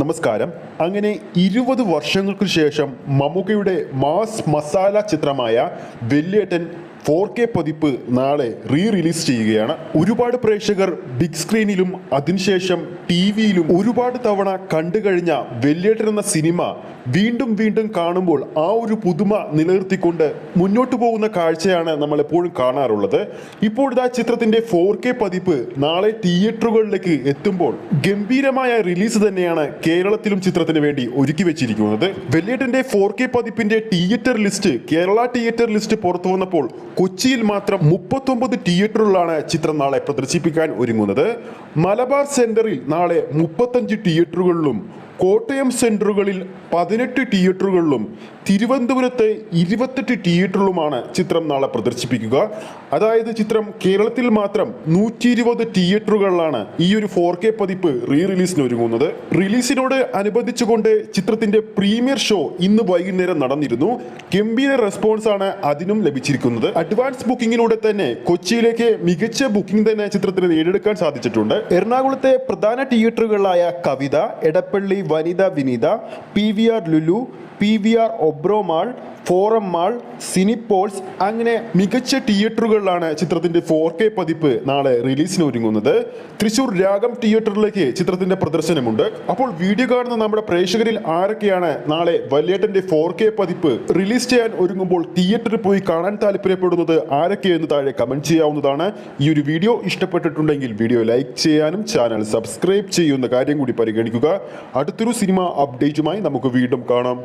നമസ്കാരം. അങ്ങനെ ഇരുപത് വർഷങ്ങൾക്ക് ശേഷം മമ്മൂക്കയുടെ മാസ് മസാല ചിത്രമായ വെല്ലേട്ടൻ ഫോർ കെ പതിപ്പ് നാളെ റീ റിലീസ് ചെയ്യുകയാണ്. ഒരുപാട് പ്രേക്ഷകർ ബിഗ് സ്ക്രീനിലും അതിനുശേഷം ടി വിയിലും ഒരുപാട് തവണ കണ്ടു കഴിഞ്ഞ വെല്ലേട്ടൻ എന്ന സിനിമ വീണ്ടും വീണ്ടും കാണുമ്പോൾ ആ ഒരു പുതുമ നിലനിർത്തിക്കൊണ്ട് മുന്നോട്ട് പോകുന്ന കാഴ്ചയാണ് നമ്മൾ എപ്പോഴും കാണാറുള്ളത്. ഇപ്പോഴത്തെ ആ ചിത്രത്തിന്റെ ഫോർ കെ പതിപ്പ് നാളെ തിയേറ്ററുകളിലേക്ക് എത്തുമ്പോൾ ഗംഭീരമായ റിലീസ് തന്നെയാണ് കേരളത്തിലും ചിത്രത്തിന് വേണ്ടി ഒരുക്കി വെച്ചിരിക്കുന്നത്. വെല്ലേട്ടന്റെ four K പതിപ്പിന്റെ theatre list Kerala theatre list പുറത്തു വന്നപ്പോൾ കൊച്ചിയിൽ മാത്രം മുപ്പത്തൊമ്പത് തിയേറ്ററുകളാണ് ചിത്രം നാളെ പ്രദർശിപ്പിക്കാൻ ഒരുങ്ങുന്നത്. മലബാർ സെന്ററിൽ നാളെ മുപ്പത്തഞ്ച് തിയേറ്ററുകളിലും കോട്ടയം സെന്ററുകളിൽ പതിനെട്ട് തിയേറ്ററുകളിലും തിരുവനന്തപുരത്ത് ഇരുപത്തെട്ട് തിയേറ്ററുകളുമാണ് ചിത്രം നാളെ പ്രദർശിപ്പിക്കുക. അതായത് ചിത്രം കേരളത്തിൽ മാത്രം നൂറ്റി ഇരുപത് തിയേറ്ററുകളിലാണ് ഈ ഒരു ഫോർ കെ പതിപ്പ് റീ റിലീസിന് ഒരുങ്ങുന്നത്. റിലീസിനോട് അനുബന്ധിച്ചുകൊണ്ട് ചിത്രത്തിന്റെ പ്രീമിയർ ഷോ ഇന്ന് വൈകുന്നേരം നടന്നിരുന്നു. ഗംഭീര റെസ്പോൺസ് ആണ് അതിനും ലഭിച്ചിരിക്കുന്നത്. അഡ്വാൻസ് ബുക്കിങ്ങിലൂടെ തന്നെ കൊച്ചിയിലേക്ക് മികച്ച ബുക്കിംഗ് തന്നെ ചിത്രത്തിന് നേടിയെടുക്കാൻ സാധിച്ചിട്ടുണ്ട്. എറണാകുളത്തെ പ്രധാന തിയേറ്ററുകളായ Kavitha Edappally Vanitha Vineetha P V R Lulu P V R Oberon mall Forum mall Cinepolis അങ്ങനെ മികച്ച തിയേറ്ററുകളിലാണ് ചിത്രത്തിന്റെ ഫോർ കെ പതിപ്പ് നാളെ റിലീസിന് ഒരുങ്ങുന്നത്. തൃശൂർ രാഗം തിയേറ്ററിലേക്ക് ചിത്രത്തിന്റെ പ്രദർശനമുണ്ട്. അപ്പോൾ വീഡിയോ കാണുന്ന നമ്മുടെ പ്രേക്ഷകരിൽ ആരൊക്കെയാണ് നാളെ വല്യേട്ടന്റെ ഫോർ കെ പതിപ്പ് റിലീസ് ചെയ്യാൻ ഒരുങ്ങുമ്പോൾ തിയേറ്ററിൽ പോയി കാണാൻ താല്പര്യപ്പെടുന്നത് ആരൊക്കെയെന്ന് താഴെ കമന്റ് ചെയ്യാവുന്നതാണ്. ഈ ഒരു വീഡിയോ ഇഷ്ടപ്പെട്ടിട്ടുണ്ടെങ്കിൽ വീഡിയോ ലൈക്ക് ചെയ്യാനും ചാനൽ സബ്സ്ക്രൈബ് ചെയ്യുന്ന കാര്യം കൂടി പരിഗണിക്കുക. അടുത്തൊരു സിനിമ അപ്ഡേറ്റുമായി നമുക്ക് വീണ്ടും കാണാം.